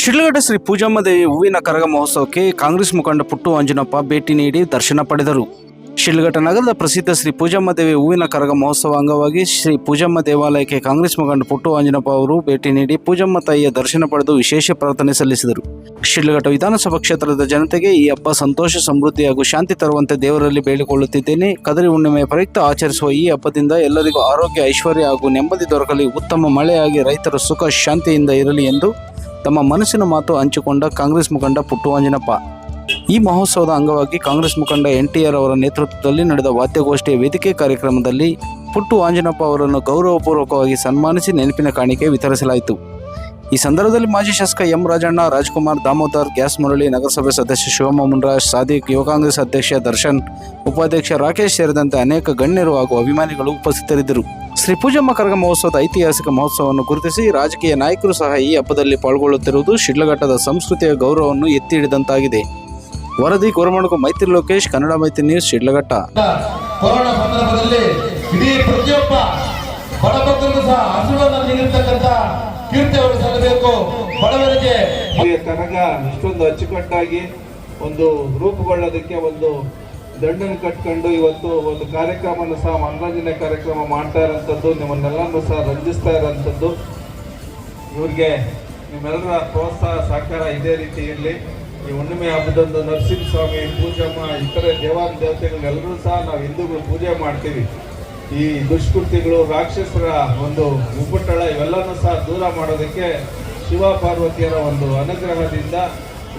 ಶಿಡ್ಲಘಟ್ಟ ಶ್ರೀ ಪೂಜಮ್ಮ ದೇವಿ ಹೂವಿನ ಕರಗ ಮಹೋತ್ಸವಕ್ಕೆ ಕಾಂಗ್ರೆಸ್ ಮುಖಂಡ ಪುಟ್ಟು ಅಂಜನಪ್ಪ ಭೇಟಿ ನೀಡಿ ದರ್ಶನ ಪಡೆದರು. ಶಿಡ್ಲಘಟ್ಟ ನಗರದ ಪ್ರಸಿದ್ಧ ಶ್ರೀ ಪೂಜಮ್ಮ ದೇವಿ ಹೂವಿನ ಕರಗ ಮಹೋತ್ಸವ ಅಂಗವಾಗಿ ಶ್ರೀ ಪೂಜಮ್ಮ ದೇವಾಲಯಕ್ಕೆ ಕಾಂಗ್ರೆಸ್ ಮುಖಂಡ ಪುಟ್ಟು ಅಂಜನಪ್ಪ ಅವರು ಭೇಟಿ ನೀಡಿ ಪೂಜಮ್ಮ ತಾಯಿಯ ದರ್ಶನ ಪಡೆದು ವಿಶೇಷ ಪ್ರಾರ್ಥನೆ ಸಲ್ಲಿಸಿದರು. ಶಿಡ್ಲಘಟ್ಟ ವಿಧಾನಸಭಾ ಕ್ಷೇತ್ರದ ಜನತೆಗೆ ಈ ಹಬ್ಬ ಸಂತೋಷ, ಸಮೃದ್ಧಿ ಹಾಗೂ ಶಾಂತಿ ತರುವಂತೆ ದೇವರಲ್ಲಿ ಬೇಡಿಕೊಳ್ಳುತ್ತಿದ್ದೇನೆ. ಕದರಿ ಹುಣ್ಣಿಮೆಯ ಪ್ರಯುಕ್ತ ಆಚರಿಸುವ ಈ ಹಬ್ಬದಿಂದ ಎಲ್ಲರಿಗೂ ಆರೋಗ್ಯ, ಐಶ್ವರ್ಯ ಹಾಗೂ ನೆಮ್ಮದಿ ದೊರಕಲಿ. ಉತ್ತಮ ಮಳೆಯಾಗಿ ರೈತರು ಸುಖ, ಶಾಂತಿಯಿಂದ ಇರಲಿ ಎಂದು ತಮ್ಮ ಮನಸ್ಸಿನ ಮಾತು ಹಂಚಿಕೊಂಡ ಕಾಂಗ್ರೆಸ್ ಮುಖಂಡ ಪುಟ್ಟು ಆಂಜನಪ್ಪ ಈ ಮಹೋತ್ಸವದ ಅಂಗವಾಗಿ ಕಾಂಗ್ರೆಸ್ ಮುಖಂಡ ಎನ್ ಟಿ ಆರ್ ಅವರ ನೇತೃತ್ವದಲ್ಲಿ ನಡೆದ ವಾದ್ಯಗೋಷ್ಠಿಯ ವೇದಿಕೆ ಕಾರ್ಯಕ್ರಮದಲ್ಲಿ ಪುಟ್ಟು ಆಂಜನಪ್ಪ ಅವರನ್ನು ಗೌರವಪೂರ್ವಕವಾಗಿ ಸನ್ಮಾನಿಸಿ ನೆನಪಿನ ಕಾಣಿಕೆ ವಿತರಿಸಲಾಯಿತು. ಈ ಸಂದರ್ಭದಲ್ಲಿ ಮಾಜಿ ಶಾಸಕ ಎಂ ರಾಜಣ್ಣ, ರಾಜ್ಕುಮಾರ್, ದಾಮೋದರ್, ಗ್ಯಾಸ್ ಮುರಳಿ ನಗರಸಭೆ ಸದಸ್ಯ ಶಿವಮ್ಮ ಮುನ್ರಾಜ್, ಸಾದಿಕ್ ಯುವ ಕಾಂಗ್ರೆಸ್ ಅಧ್ಯಕ್ಷ ದರ್ಶನ್, ಉಪಾಧ್ಯಕ್ಷ ರಾಕೇಶ್ ಸೇರಿದಂತೆ ಅನೇಕ ಗಣ್ಯರು ಹಾಗೂ ಅಭಿಮಾನಿಗಳು ಉಪಸ್ಥಿತರಿದ್ದರು. ಶ್ರೀ ಪೂಜಮ್ಮ ಕರಗ ಮಹೋತ್ಸವದ ಐತಿಹಾಸಿಕ ಮಹೋತ್ಸವವನ್ನು ಗುರುತಿಸಿ ರಾಜಕೀಯ ನಾಯಕರು ಸಹ ಈ ಹಬ್ಬದಲ್ಲಿ ಪಾಲ್ಗೊಳ್ಳುತ್ತಿರುವುದು ಶಿಡ್ಲಘಟ್ಟದ ಸಂಸ್ಕೃತಿಯ ಗೌರವವನ್ನು ಎತ್ತಿ ಹಿಡಿದಂತಾಗಿದೆ ವರದಿ ಕೋರಮಣಕು ಮೈತ್ರಿ ಲೋಕೇಶ್, ಕನ್ನಡ ಮೈತ್ರಿ ನ್ಯೂಸ್, ಶಿಡ್ಲಘಟ್ಟ. ಕೊರೋನಾ ಸಂದರ್ಭದಲ್ಲಿ ಇಡೀ ಪ್ರತಿಯೊಬ್ಬ ಬಡಪತ್ರ ಸಹ ಆಶೀರ್ವಾದ ನೀಡಿರ್ತಕ್ಕಂಥ ಸಲ್ಲಬೇಕು ಬಡವರಿಗೆ ಕನಗ ಇಷ್ಟೊಂದು ಅಚ್ಚುಕಟ್ಟಾಗಿ ಒಂದು ರೂಪುಗೊಳ್ಳೋದಕ್ಕೆ ಒಂದು ದಂಡನ ಕಟ್ಕೊಂಡು ಇವತ್ತು ಒಂದು ಕಾರ್ಯಕ್ರಮವನ್ನು ಸಹ ಮನರಂಜನೆ ಕಾರ್ಯಕ್ರಮ ಮಾಡ್ತಾ ಇರೋಂಥದ್ದು ನಿಮ್ಮನ್ನೆಲ್ಲನೂ ಸಹ ರಂಜಿಸ್ತಾ ಇರೋಂಥದ್ದು ಇವ್ರಿಗೆ ನಿಮ್ಮೆಲ್ಲರ ಪ್ರೋತ್ಸಾಹ, ಸಹಕಾರ ಇದೇ ರೀತಿ ಇರಲಿ. ಈ ಹುಣ್ಣಿಮೆ ಹಬ್ಬದಂದು ನರಸಿಂಹಸ್ವಾಮಿ, ಪೂಜಮ್ಮ, ಇತರೆ ದೇವಾನ ದೇವತೆಗಳನ್ನೆಲ್ಲರೂ ಸಹ ನಾವು ಹಿಂದೂಗಳು ಪೂಜೆ ಮಾಡ್ತೀವಿ. ಈ ದುಷ್ಕೃತಿಗಳು ರಾಕ್ಷಸರ ಒಂದು ಉಪ್ಪುಟ್ಟಳ ಇವೆಲ್ಲನೂ ಸಹ ದೂರ ಮಾಡೋದಕ್ಕೆ ಶಿವ ಪಾರ್ವತಿಯರ ಒಂದು ಅನುಗ್ರಹದಿಂದ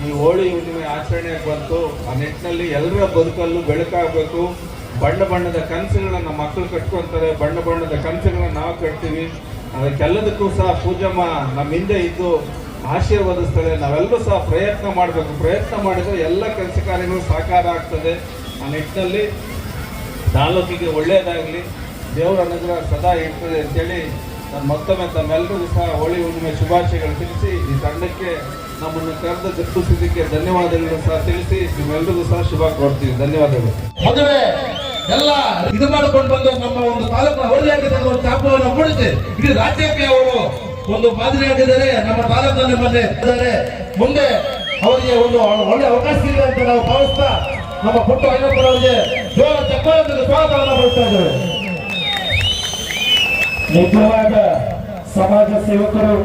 ಈ ಹೋಳಿ ಹುಣ್ಣಿಮೆ ಆಚರಣೆ ಬಂತು. ಆ ನಿಟ್ಟಿನಲ್ಲಿ ಎಲ್ಲರ ಬದುಕಲ್ಲೂ ಬೆಳಕಾಗಬೇಕು. ಬಣ್ಣ ಬಣ್ಣದ ಕನಸುಗಳನ್ನ ಮಕ್ಕಳು ಕಟ್ಕೊತಾರೆ. ಬಣ್ಣ ಬಣ್ಣದ ಕನಸುಗಳನ್ನ ನಾವು ಕಟ್ತೀವಿ. ಅದಕ್ಕೆಲ್ಲದಕ್ಕೂ ಸಹ ಪೂಜಮ್ಮ ನಮ್ಮ ಹಿಂದೆ ಇದ್ದು ಆಶೀರ್ವದಿಸ್ತಾಳೆ. ನಾವೆಲ್ಲರೂ ಸಹ ಪ್ರಯತ್ನ ಮಾಡಬೇಕು. ಪ್ರಯತ್ನ ಮಾಡಿದರೆ ಎಲ್ಲ ಕೆಲಸ ಕಾರ್ಯಗಳು ಸಾಕಾರ ಆಗ್ತದೆ. ಆ ನಿಟ್ಟಿನಲ್ಲಿ ತಾಲೂಕಿಗೆ ಒಳ್ಳೆಯದಾಗಲಿ ದೇವರ ಅನುಗ್ರಹ ಸದಾ ಇರ್ತದೆ ಅಂತೇಳಿ ನಾನು ಮತ್ತೊಮ್ಮೆ ತಮ್ಮೆಲ್ಲರಿಗೂ ಸಹ ಹೋಳಿ ಹುಣ್ಣಿಮೆ ಶುಭಾಶಯಗಳು ತಿಳಿಸಿ, ಈ ತಂಡಕ್ಕೆ ನಮ್ಮನ್ನು ಕರೆದ ಜಪ್ಪಿಸಿದ್ದಕ್ಕೆ ಧನ್ಯವಾದಗಳನ್ನು ಸಹ ತಿಳಿಸಿ, ನಿಮ್ಮೆಲ್ಲರಿಗೂ ಸಹ ಶುಭ ಕೋರ್ತೀವಿ. ಧನ್ಯವಾದಗಳು. ಮದುವೆ, ಎಲ್ಲ ಇದು ಮಾಡಿಕೊಂಡು ಬಂದು ನಮ್ಮ ಒಂದು ತಾಲೂಕು ಅವರಿಯಾಗಿದ್ದ ಒಂದು ಚಾಪವನ್ನು ಮೂಡಿಸಿ, ಇಡೀ ರಾಜ್ಯಕ್ಕೆ ಅವರು ಒಂದು ಮಾದರಿಯಾಗಿದ್ದಾರೆ ನಮ್ಮ ತಾಲೂಕಿನಲ್ಲಿ ಬಂದೆ ಇದ್ದಾರೆ. ಮುಂದೆ ಅವರಿಗೆ ಒಂದು ಒಳ್ಳೆ ಅವಕಾಶ ಇದೆ ಅಂತ ನಾವು ಭಾವಿಸ್ತಾ ನಮ್ಮ ಪುಟ್ಟ ಐನಪ್ಪನವರಿಗೆ ಜೋರ ಚಪ್ಪಾಳೆ ಸ್ವಾಗತವನ್ನು ಬಳಸ್ತಾ ಇದ್ದೇವೆ. ನಿಜವಾದ ಸಮಾಜ ಸೇವಕರು